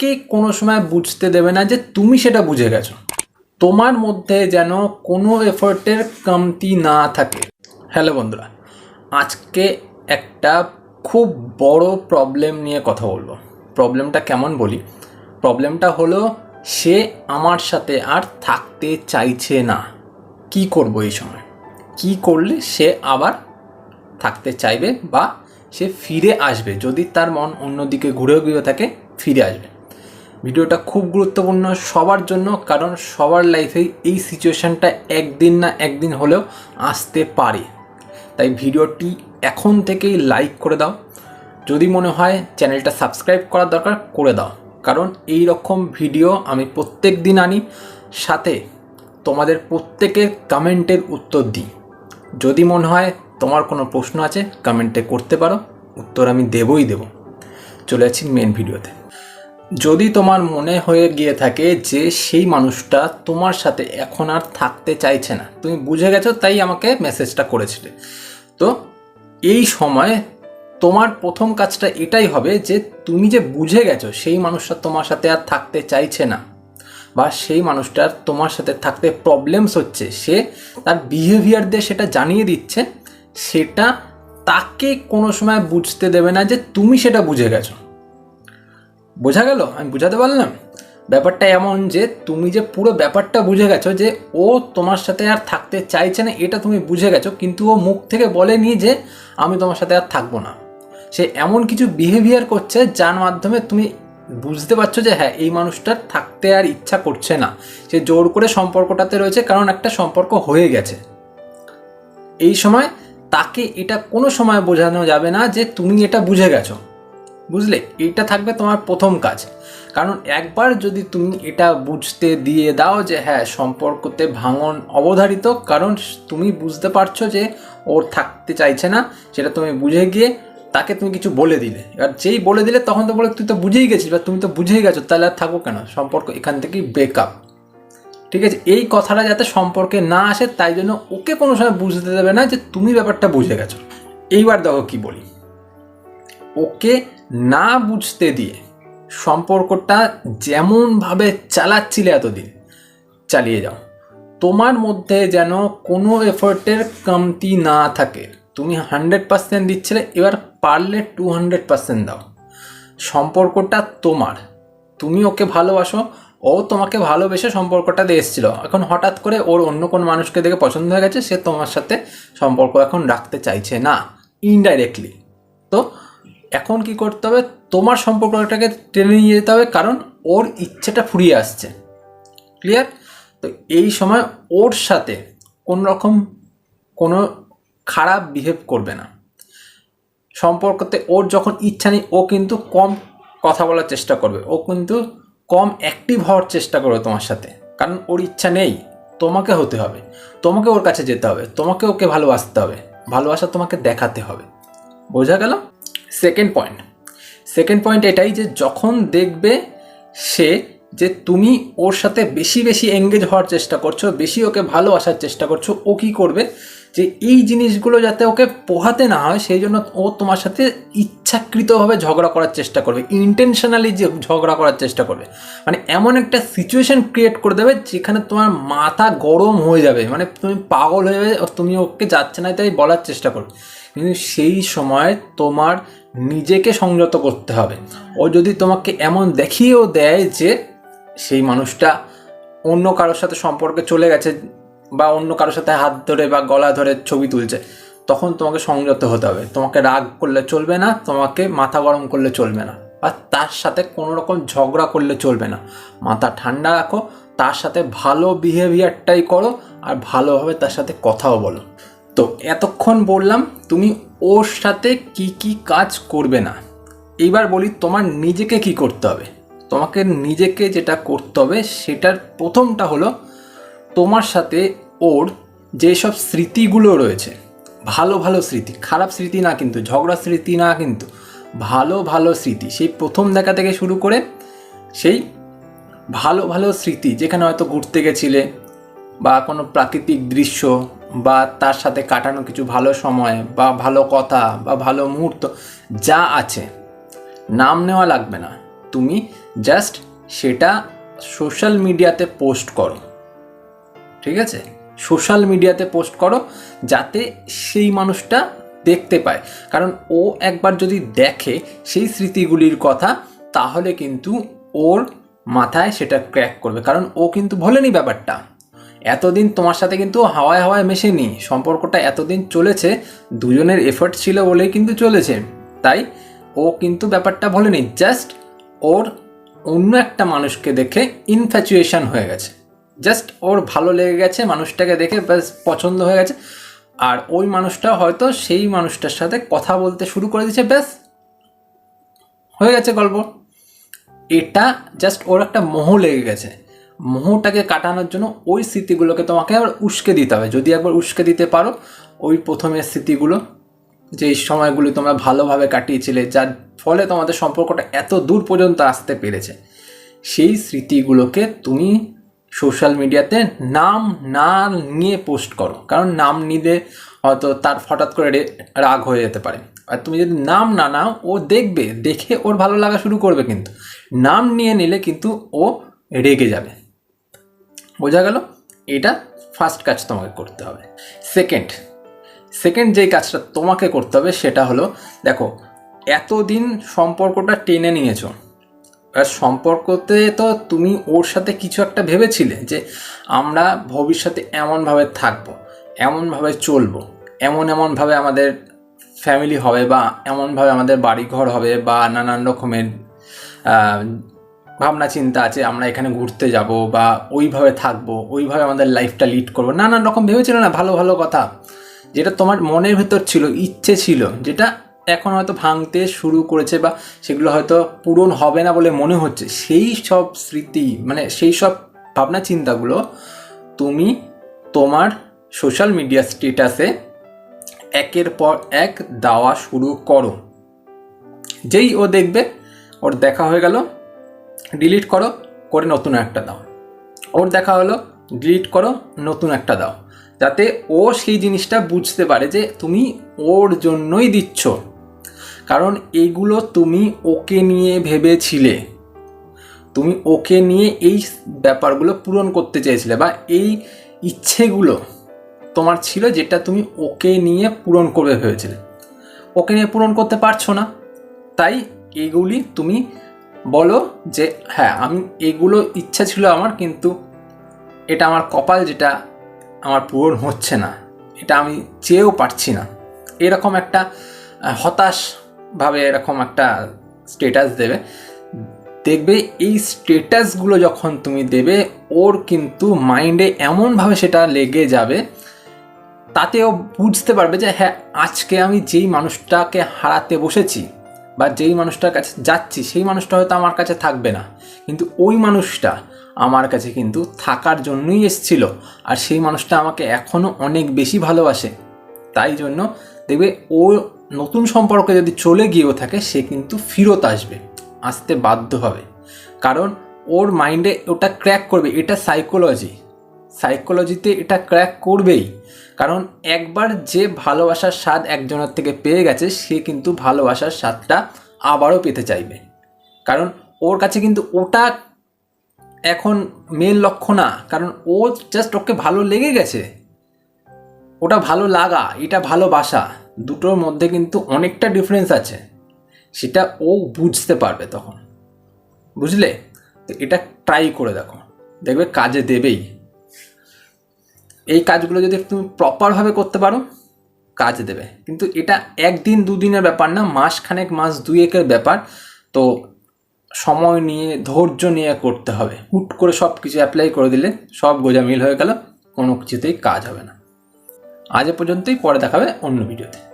তাকে কোনো সময় বুঝতে দেবে না যে তুমি সেটা বুঝে গেছো। তোমার মধ্যে যেন কোনো এফোর্টের কমতি না থাকে। হ্যালো বন্ধুরা, আজকে একটা খুব বড় প্রবলেম নিয়ে কথা বলব। প্রবলেমটা কেমন বলি? প্রবলেমটা হলো সে আমার সাথে আর থাকতে চাইছে না। কি করব এই সময়? কি করলে সে আবার থাকতে চাইবে বা সে ফিরে আসবে? যদি তার মন অন্যদিকে ঘুরেও গিয়ে থাকে, ফিরে আসবে। ভিডিওটা খুব গুরুত্বপূর্ণ সবার জন্য, কারণ সবার লাইফেই এই সিচুয়েশানটা একদিন না একদিন হলেও আসতে পারে। তাই ভিডিওটি এখন থেকেই লাইক করে দাও। যদি মনে হয় চ্যানেলটা সাবস্ক্রাইব করার দরকার, করে দাও। কারণ এই রকম ভিডিও আমি প্রত্যেক দিন আনি, সাথে তোমাদের প্রত্যেকের কমেন্টের উত্তর দিই। যদি মনে হয় তোমার কোনো প্রশ্ন আছে কমেন্টে করতে পারো, উত্তর আমি দেবই দেব। চলে যাচ্ছি মেন ভিডিওতে যদি তোমার মনে হয়ে গিয়ে থাকে যে সেই মানুষটা তোমার সাথে এখন আর থাকতে চাইছে না, তুমি বুঝে গেছো তাই আমাকে মেসেজটা করেছিলে। তো এই সময় তোমার প্রথম কাজটা এটাই হবে যে তুমি যে বুঝে গেছো সেই মানুষটা তোমার সাথে আর থাকতে চাইছে না বা সেই মানুষটার তোমার সাথে থাকতে প্রবলেমস হচ্ছে, সে তার বিহেভিয়ার দিয়ে সেটা জানিয়ে দিচ্ছে, সেটা তাকে কোনো সময় বুঝতে দেবে না যে তুমি সেটা বুঝে গেছো। বোঝা গেল? আমি বুঝাতে পারলাম? ব্যাপারটা এমন যে তুমি যে পুরো ব্যাপারটা বুঝে গেছো যে ও তোমার সাথে আর থাকতে চাইছে না, এটা তুমি বুঝে গেছো, কিন্তু ও মুখ থেকে বলেনি যে আমি তোমার সাথে আর থাকব না। সে এমন কিছু বিহেভিয়ার করছে যার মাধ্যমে তুমি বুঝতে পারছ যে হ্যাঁ এই মানুষটার থাকতে আর ইচ্ছা করছে না। সে জোর করে সম্পর্কটাতে রয়েছে, কারণ একটা সম্পর্ক হয়ে গেছে। এই সময় তাকে এটা কোনো সময় বোঝানো যাবে না যে তুমি এটা বুঝে গেছো। বুঝলে? এইটা থাকবে তোমার প্রথম কাজ। কারণ একবার যদি তুমি এটা বুঝতে দিয়ে দাও যে হ্যাঁ সম্পর্কতে ভাঙন অবধারিত, কারণ তুমি বুঝতে পারছ যে, ওর থাকতে চাইছে না, সেটা তুমি বুঝে গিয়ে তাকে তুমি কিছু বলে দিলে। এবার যেই বলে দিলে, তখন তো বলে, তুই তো বুঝেই গেছিস বা তুমি তো বুঝেই গেছো, তাহলে আর থাকব কেন? সম্পর্ক এখান থেকেই ব্রেকআপ ঠিক আছে? এই কথাটা যাতে সম্পর্কে না আসে, তাই জন্য ওকে কোনো সময় বুঝতে দেবে না যে, তুমি ব্যাপারটা বুঝে গেছো। এইবার দেখো কি বলি। ওকে না বুঝতে দিয়ে সম্পর্কটা যেমনভাবে চালাচ্ছিলে এতদিন, চালিয়ে যাও। তোমার মধ্যে যেন কোনো এফোর্টের কমতি না থাকে। তুমি হান্ড্রেড পার্সেন্ট দিচ্ছিলে, এবার পারলে টু হান্ড্রেড পার্সেন্ট দাও। সম্পর্কটা তোমার। তুমি ওকে ভালোবাসো, ও তোমাকে ভালোবেসে সম্পর্কটাতে এসেছিল। এখন হঠাৎ করে ওর অন্য কোনো মানুষকে দেখে পছন্দ হয়ে গেছে, সে তোমার সাথে সম্পর্ক এখন রাখতে চাইছে না ইনডাইরেক্টলি এখন কি করতে হবে? তোমার সম্পর্কটাকে টেনে নিয়ে যেতে হবে, কারণ ওর ইচ্ছেটা ফুরিয়ে আসছে। ক্লিয়ার তো এই সময় ওর সাথে কোনো রকম কোনো খারাপ বিহেভ করবে না। সম্পর্কতে ওর যখন ইচ্ছা নেই, ও কিন্তু কম কথা বলার চেষ্টা করবে। ও কিন্তু কম অ্যাক্টিভ হওয়ার চেষ্টা করবে তোমার সাথে। কারণ ওর ইচ্ছা নেই, তোমাকে হতে হবে। তোমাকে ওর কাছে যেতে হবে। তোমাকে ওকে ভালোবাসতে হবে। ভালোবাসা তোমাকে দেখাতে হবে। বোঝা গেল? সেকেন্ড পয়েন্ট সেকেন্ড পয়েন্ট এটাই যে যখন দেখবে সে যে তুমি ওর সাথে বেশি বেশি এঙ্গেজ হওয়ার চেষ্টা করছ, বেশি ওকে ভালোবাসার চেষ্টা করছ, ও কী করবে? যে এই জিনিসগুলো যাতে ওকে পোহাতে না হয়, সেই জন্য ও তোমার সাথে ইচ্ছাকৃতভাবে ঝগড়া করার চেষ্টা করবে ইন্টেনশনালি যে ঝগড়া করার চেষ্টা করবে। মানে এমন একটা সিচুয়েশন ক্রিয়েট করে দেবে যেখানে তোমার মাথা গরম হয়ে যাবে মানে তুমি পাগল হয়ে যাবে তুমি ওকে যাচ্ছে না, তাই বলার চেষ্টা করবে। কিন্তু সেই সময় তোমার নিজেকে সংযত করতে হবে। ও যদি তোমাকে এমন দেখিয়েও দেয় যে সেই মানুষটা অন্য কারোর সাথে সম্পর্কে চলে গেছে বা অন্য কারোর সাথে হাত ধরে বা গলা ধরে ছবি তুলছে, তখন তোমাকে সংযত হতে হবে। তোমাকে রাগ করলে চলবে না, তোমাকে মাথা গরম করলে চলবে না আর তার সাথে কোনো রকম ঝগড়া করলে চলবে না। মাথা ঠান্ডা রাখো, তার সাথে ভালো বিহেভিয়ারটাই করো আর ভালোভাবে তার সাথে কথাও বলো। তো এতক্ষণ বললাম, তুমি ওর সাথে কি কি কাজ করবে না। এইবার বলি তোমার নিজেকে কি করতে হবে। তোমাকে নিজেকে যেটা করতে হবে সেটার প্রথমটা হলো তোমার সাথে ওর যেসব স্মৃতিগুলো রয়েছে, ভালো ভালো স্মৃতি, খারাপ স্মৃতি না কিন্তু, ঝগড়া স্মৃতি না কিন্তু, ভালো ভালো স্মৃতি, সেই প্রথম দেখা থেকে শুরু করে সেই ভালো ভালো স্মৃতি, যেখানে হয়তো ঘুরতে গেছিলে বা কোনো প্রাকৃতিক দৃশ্য বা তার সাথে কাটানো কিছু ভালো সময় বা ভালো কথা বা ভালো মুহূর্ত যা আছে, নাম নেওয়া লাগবে না। তুমি জাস্ট সেটা সোশ্যাল মিডিয়াতে পোস্ট করো। ঠিক আছে? সোশ্যাল মিডিয়াতে পোস্ট করো যাতে সেই মানুষটা দেখতে পায়। কারণ ও একবার যদি দেখে সেই স্মৃতিগুলির কথা, তাহলে কিন্তু ওর মাথায় সেটা ক্র্যাক করবে। কারণ ও কিন্তু ভোলেনি ব্যাপারটা। এতদিন তোমার সাথে কিন্তু হাওয়ায় হাওয়ায় মেশেনি। সম্পর্কটা এতদিন চলেছে, দুজনের এফর্ট ছিল বলেই কিন্তু চলেছে। তাই ও কিন্তু ব্যাপারটা বলেনি জাস্ট ওর অন্য একটা মানুষকে দেখে ইনফ্যাচুয়েশন হয়ে গেছে। জাস্ট ওর ভালো লেগে গেছে, মানুষটাকে দেখে ব্যাস পছন্দ হয়ে গেছে। আর ওই মানুষটা হয়তো সেই মানুষটার সাথে কথা বলতে শুরু করে দিয়েছে, ব্যাস হয়ে গেছে গল্প। এটা জাস্ট ওর একটা মোহ লেগে গেছে। মোহটাকে কাটানোর জন্য ওই স্মৃতিগুলোকে তোমাকে আবার উস্কে দিতে হবে। যদি একবার উস্কে দিতে পারো, ওই প্রথমের স্মৃতিগুলো যে এই সময়গুলি তোমরা ভালোভাবে কাটিয়েছিলে, যার ফলে তোমাদের সম্পর্কটা এত দূর পর্যন্ত আসতে পেরেছে, সেই স্মৃতিগুলোকে তুমি সোশ্যাল মিডিয়াতে নাম না নিয়ে পোস্ট করো। কারণ নাম নিলে হয়তো তার হঠাৎ করে রাগ হয়ে যেতে পারে। আর তুমি যদি নাম না নাও, ও দেখবে, দেখে ওর ভালো লাগা শুরু করবে কিন্তু। নাম নিয়ে নিলে কিন্তু ও রেগে যাবে। বোঝা গেল এটা ফার্স্ট কাজ তোমাকে করতে হবে। সেকেন্ড সেকেন্ড যেই কাজটা তোমাকে করতে হবে সেটা হলো, দেখো, এতদিন সম্পর্কটা টেনে নিয়েছো। আর সম্পর্কতে তো তুমি ওর সাথে কিছু একটা ভেবেছিলে যে আমরা ভবিষ্যতে এমনভাবে থাকব, এমনভাবে চলবো, এমন এমনভাবে আমাদের ফ্যামিলি হবে বা এমনভাবে আমাদের বাড়িঘর হবে বা নানান রকমের ভাবনা, চিন্তা আছে, আমরা এখানে ঘুরতে যাব বা ওইভাবে থাকব, ওইভাবে আমাদের লাইফটা লিড করব। নানান রকম ভেবেছিল না, ভালো ভালো কথা। যেটা তোমার মনের ভেতর ছিল, ইচ্ছে ছিল, যেটা এখন হয়তো ভাঙতে শুরু করেছে বা সেগুলো হয়তো পূরণ হবে না বলে মনে হচ্ছে, সেই সব স্মৃতি মানে সেই সব ভাবনা, চিন্তাগুলো তুমি তোমার সোশ্যাল মিডিয়া স্টেটাসে একের পর এক দেওয়া শুরু করো। যেই ও দেখবে, ওর দেখা হয়ে গেল ডিলিট করো, করে নতুন একটা দাও। ওর দেখা হলো ডিলিট করো, নতুন একটা দাও। যাতে ও সেই জিনিসটা বুঝতে পারে যে তুমি ওর জন্যই দিচ্ছ। কারণ এইগুলো তুমি ওকে নিয়ে ভেবেছিলে। তুমি ওকে নিয়ে এই ব্যাপারগুলো পূরণ করতে চেয়েছিলে বা এই ইচ্ছেগুলো তোমার ছিল যেটা তুমি ওকে নিয়ে পূরণ করবে ভেবেছিলে। ওকে নিয়ে পূরণ করতে পারছ না। তাই এগুলি তুমি বলো যে হ্যাঁ আমি এগুলো ইচ্ছা ছিল আমার, কিন্তু এটা আমার কপাল যেটা আমার পূরণ হচ্ছে না। এটা আমি চেয়েও পারছি না। এরকম একটা হতাশভাবে এরকম একটা স্টেটাস দেবে। দেখবে এই স্টেটাসগুলো যখন তুমি দেবে, ওর কিন্তু মাইন্ডে এমনভাবে সেটা লেগে যাবে, তাতেও বুঝতে পারবে যে হ্যাঁ আজকে আমি যেই মানুষটাকে হারাতে বসেছি বা যেই মানুষটার কাছে যাচ্ছি, সেই মানুষটা হয়তো আমার কাছে থাকবে না। কিন্তু ওই মানুষটা আমার কাছে কিন্তু থাকার জন্যই এসছিল আর সেই মানুষটা আমাকে এখনও অনেক বেশি ভালোবাসে। তাই জন্য দেখবে ও নতুন সম্পর্কে যদি চলে গিয়েও থাকে, সে কিন্তু ফিরত আসবে, আসতে বাধ্য হবে। কারণ ওর মাইন্ডে ওটা ক্র্যাক করবে, এটা সাইকোলজি সাইকোলজিতে এটা ক্র্যাক করবেই। কারণ একবার যে ভালোবাসার স্বাদ একজনের থেকে পেয়ে গেছে, সে কিন্তু ভালোবাসার স্বাদটা আবারও পেতে চাইবে। কারণ ওর কাছে কিন্তু ওটা এখন মেন লক্ষ্য না। কারণ ও জাস্ট ওকে ভালো লেগে গেছে। ওটা ভালো লাগা, এটা ভালোবাসা দুটোর মধ্যে কিন্তু অনেকটা ডিফারেন্স আছে। সেটা ও বুঝতে পারবে তখন। বুঝলে? তো এটা ট্রাই করে দেখো। দেখবে কাজে দেবেই। এই কাজগুলো যদি তুমি প্রপারভাবে করতে পারো, কাজ দেবে। কিন্তু এটা একদিন, দুদিনের ব্যাপার না, মাসখানেক, মাস দুয়েকের ব্যাপার। তো সময় নিয়ে, ধৈর্য নিয়ে করতে হবে। হুট করে সব কিছু অ্যাপ্লাই করে দিলে সব গোজামিল হয়ে গেল, কোনো কিছুতেই কাজ হবে না। আজ পর্যন্তই, পরে দেখাবে অন্য ভিডিওতে